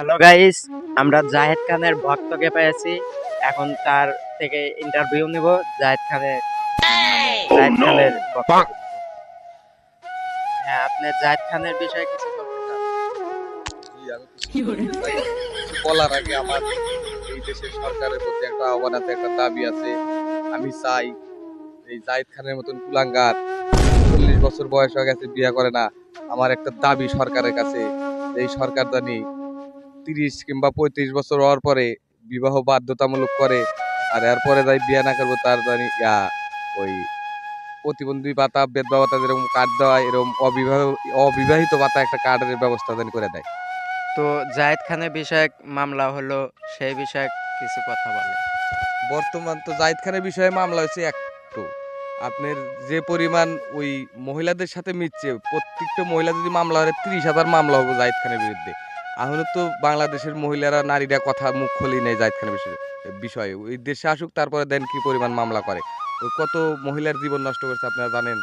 Hello guys আমরা জাহেদ খানের ভক্তকে পেয়েছি। এখন তার থেকে ইন্টারভিউ নিব। জাহেদ খানের জাহেদ খানের ভক্ত। হ্যাঁ আপনি জাহেদ খানের বিষয়ে কিছু বলতে চান? জি, আমি কিছু বলার আগে আমার এই দেশের সরকারের প্রতি একটা আহ্বান আছে একটা দাবি আছে। আমি চাই এই জাহিদ খানের মতন কুলাঙ্গার চল্লিশ বছর বয়স হয়ে গেছে বিয়ে করে না। আমার একটা দাবি সরকারের কাছে এই সরকার জানি তিরিশ কিংবা পঁয়ত্রিশ বছর হওয়ার পরে বিবাহ বাধ্যতামূলক করে আর এরপরে যাই বিয়ে না করব তার জানি ইয়া ওই প্রতিবন্ধী ভাতা বেদবা ভাতা যেরকম কার্ড দেওয়া এরকম অবিবাহ অবিবাহিত ভাতা একটা কার্ডের ব্যবস্থা জানি করে দেয়। তো জাহেদ খানের বিষয়ে মামলা হলো সেই বিষয়ে কিছু কথা বলে। বর্তমান তো জাহিদ খানের বিষয়ে মামলা হয়েছে একটু। আপনার যে পরিমাণ ওই মহিলাদের সাথে মিশছে প্রত্যেকটা মহিলা যদি মামলা হয় তিরিশ হাজার মামলা হবে জাহিদ খানের বিরুদ্ধে। এখন তো বাংলাদেশের মহিলারা নারীরা কথা মুখ খুলি নেই জাহিদ খানের বিষয়ে বিষয়ে। ওই দেশে আসুক, তারপরে দেন কি পরিমাণ মামলা করে। কত মহিলার জীবন নষ্ট করছে আপনারা জানেন?